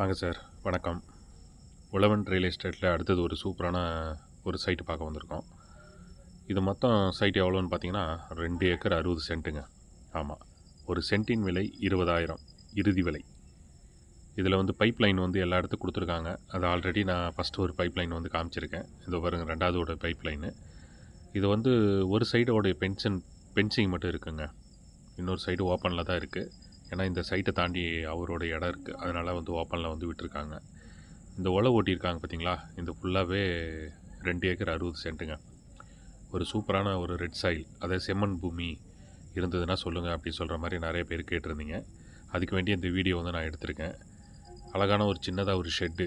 வாங்க சார் வணக்கம். உழவன் ரியல் எஸ்டேட்டில் அடுத்தது ஒரு சூப்பரான ஒரு சைட்டு பார்க்க வந்திருக்கோம். இது மொத்தம் சைட் எவ்வளோன்னு பார்த்தீங்கன்னா ரெண்டு ஏக்கர் அறுபது சென்ட்டுங்க. ஆமாம் ஒரு சென்ட்டின் விலை இருபதாயிரம் இறுதி விலை. இதில் வந்து பைப் லைன் வந்து எல்லா இடத்துக்கும் கொடுத்துருக்காங்க. அது ஆல்ரெடி நான் ஃபஸ்ட்டு ஒரு பைப் லைன் வந்து காமிச்சிருக்கேன். இது பாருங்க ரெண்டாவதோட பைப் லைனு இது வந்து ஒரு சைடோடைய பென்ஷன் பென்சிங் மட்டும் இருக்குங்க. இன்னொரு சைடு ஓப்பனில் தான் இருக்குது ஏன்னா இந்த சைட்டை தாண்டி அவரோட இடம் இருக்குது அதனால் வந்து ஓப்பனில் வந்து விட்டுருக்காங்க. இந்த ஒலை ஓட்டியிருக்காங்க பார்த்தீங்களா இந்த ஃபுல்லாகவே ரெண்டு ஏக்கர் அறுபது சென்ட்டுங்க. ஒரு சூப்பரான ஒரு ரெட் சாயில் அதாவது செம்மண் பூமி இருந்ததுன்னா சொல்லுங்கள் அப்படி சொல்கிற மாதிரி நிறைய பேர் கேட்டிருந்தீங்க. அதுக்கு வேண்டிய இந்த வீடியோ வந்து நான் எடுத்திருக்கேன். அழகான ஒரு சின்னதாக ஒரு ஷெட்டு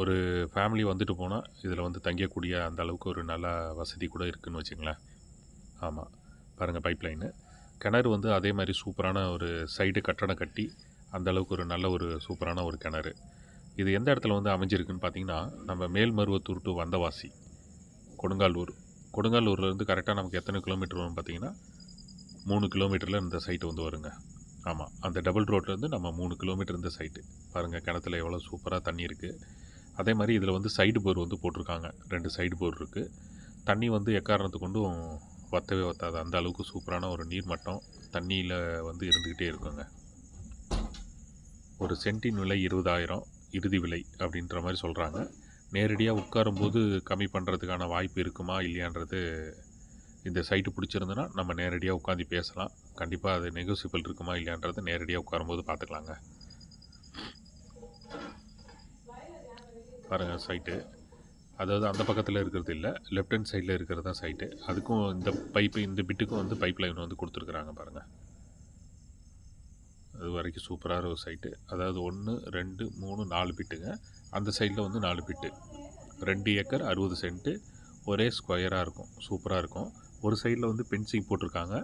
ஒரு ஃபேமிலி வந்துட்டு போனால் இதில் வந்து தங்கக்கூடிய அந்த அளவுக்கு ஒரு நல்ல வசதி கூட இருக்குதுன்னு வச்சுங்களேன். ஆமாம் பாருங்கள் பைப் லைனு கிணறு வந்து அதே மாதிரி சூப்பரான ஒரு சைடு கட்டடம் கட்டி அந்தளவுக்கு ஒரு நல்ல ஒரு சூப்பரான ஒரு கிணறு. இது எந்த இடத்துல வந்து அமைஞ்சிருக்குன்னு பார்த்தீங்கன்னா நம்ம மேல்மருவத்தூர் டு வந்தவாசி கொடுங்காலூர். கொடுங்காலூர்லேருந்து கரெக்டாக நமக்கு எத்தனை கிலோமீட்டர் வரும் பார்த்தீங்கன்னா மூணு கிலோமீட்டரில் இந்த சைட்டு வந்து வருங்க. ஆமாம் அந்த டபுள் ரோட்லேருந்து நம்ம மூணு கிலோமீட்டர் இந்த சைட்டு பாருங்கள் கிணத்துல எவ்வளோ சூப்பராக தண்ணி இருக்குது அதே மாதிரி இதில் வந்து சைடு போர் வந்து போட்டிருக்காங்க. ரெண்டு சைடு போர் இருக்குது தண்ணி வந்து எக்காரணத்து கொண்டும் வற்றவே வற்றாது அந்த அளவுக்கு சூப்பரான ஒரு நீர் மட்டம் தண்ணியில் வந்து இருந்துக்கிட்டே இருக்குங்க. ஒரு சென்டின் விலை இருபதாயிரம் இறுதி விலை அப்படின்ற மாதிரி சொல்கிறாங்க நேரடியாக உட்காரும்போது கம்மி பண்ணுறதுக்கான வாய்ப்பு இருக்குமா இல்லையான்றது இந்த சைட்டு பிடிச்சிருந்துன்னா நம்ம நேரடியாக உட்காந்து பேசலாம். கண்டிப்பாக அது நெகோசியபிள் இருக்குமா இல்லையான்றது நேரடியாக உட்காரும்போது பார்த்துக்கலாங்க. பாருங்கள் சைட்டு. அதாவது அந்த பக்கத்தில் இருக்கிறது இல்லை லெஃப்ட் ஹேண்ட் சைடில் இருக்கிறது தான் சைட்டு அதுக்கும் இந்த பைப்பு இந்த பிட்டுக்கும் வந்து பைப் லைன் வந்து கொடுத்துருக்குறாங்க பாருங்கள் அது வரைக்கும் சூப்பராக ஒரு சைட்டு அதாவது ஒன்று ரெண்டு மூணு நாலு பிட்டுங்க அந்த சைடில் வந்து நாலு பிட்டு ரெண்டு ஏக்கர் அறுபது சென்ட்டு ஒரே ஸ்கொயராக இருக்கும் சூப்பராக இருக்கும். ஒரு சைடில் வந்து பென்சிங் போட்டிருக்காங்க.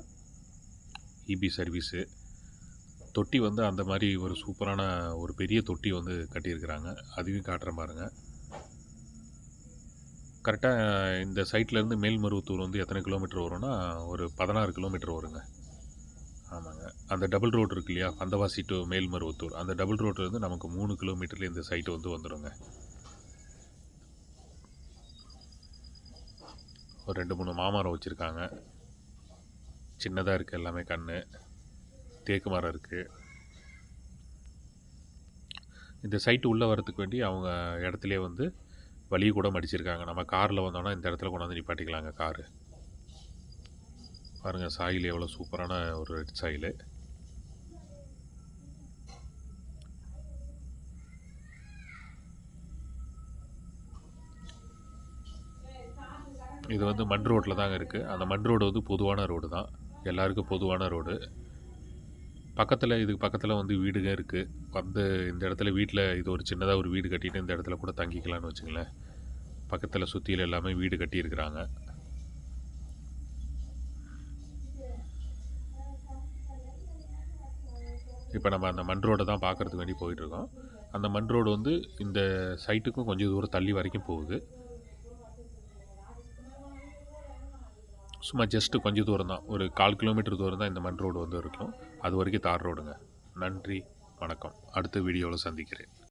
இபி சர்வீஸு தொட்டி வந்து அந்த மாதிரி ஒரு சூப்பரான ஒரு பெரிய தொட்டி வந்து கட்டியிருக்கிறாங்க. அதையும் காட்டுற பாருங்கள் கரெக்டாக இந்த சைட்லேருந்து மேல்மருவத்தூர் வந்து எத்தனை கிலோமீட்டர் வரும்னா ஒரு பதினாறு கிலோமீட்டர் வருங்க. ஆமாங்க. அந்த டபுள் ரோடு இருக்கு இல்லையா? அந்தவாசி டு மேல்மருவத்தூர். அந்த டபுள் ரோட்லேருந்து நமக்கு மூணு கிலோமீட்டரில் இந்த சைட்டு வந்து வந்துடுங்க ஒரு ரெண்டு மூணு மாமரம் வச்சுருக்காங்க. சின்னதாக இருக்குது எல்லாமே கண் தேக்கு மரம் இருக்குது இந்த சைட்டு உள்ளே வரத்துக்கு வேண்டி அவங்க இடத்துலே வந்து வழி கூட மடிச்சிருக்காங்க. நம்ம காரில் வந்தோம்னா இந்த இடத்துல கொண்டாந்து நிப்பாட்டிக்கலாங்க காரு. பாருங்கள் சாயில் எவ்வளோ சூப்பரான ஒரு ரெட் சாயில். இது வந்து மண் ரோட்டில் தாங்க இருக்குது அந்த மண் ரோடு வந்து பொதுவான ரோடு தான். எல்லாருக்கும் பொதுவான ரோடு. பக்கத்தில் இதுக்கு பக்கத்தில் வந்து வீடுங்க இருக்குது வந்து இந்த இடத்துல வீட்டில் இது ஒரு சின்னதாக ஒரு வீடு கட்டிட்டு இந்த இடத்துல கூட தங்கிக்கலாம்னு வச்சுங்களேன் பக்கத்தில் சுற்றியில் எல்லாமே வீடு கட்டியிருக்கிறாங்க. இப்போ நம்ம அந்த மண் ரோடை தான் பார்க்குறதுக்கு வேண்டி போயிட்டுருக்கோம் அந்த மண் ரோடு வந்து இந்த சைட்டுக்கும் கொஞ்சம் தூரம் தள்ளி வரைக்கும் போகுது. சும்மா ஜஸ்ட்டு கொஞ்சம் தூரம் தான். ஒரு கால் கிலோமீட்டர் தூரம் தான் இந்த மண் ரோடு வந்து இருக்கும். அது வரைக்கும் தார் ரோடுங்க நன்றி வணக்கம். அடுத்த வீடியோவில் சந்திக்கிறேன்.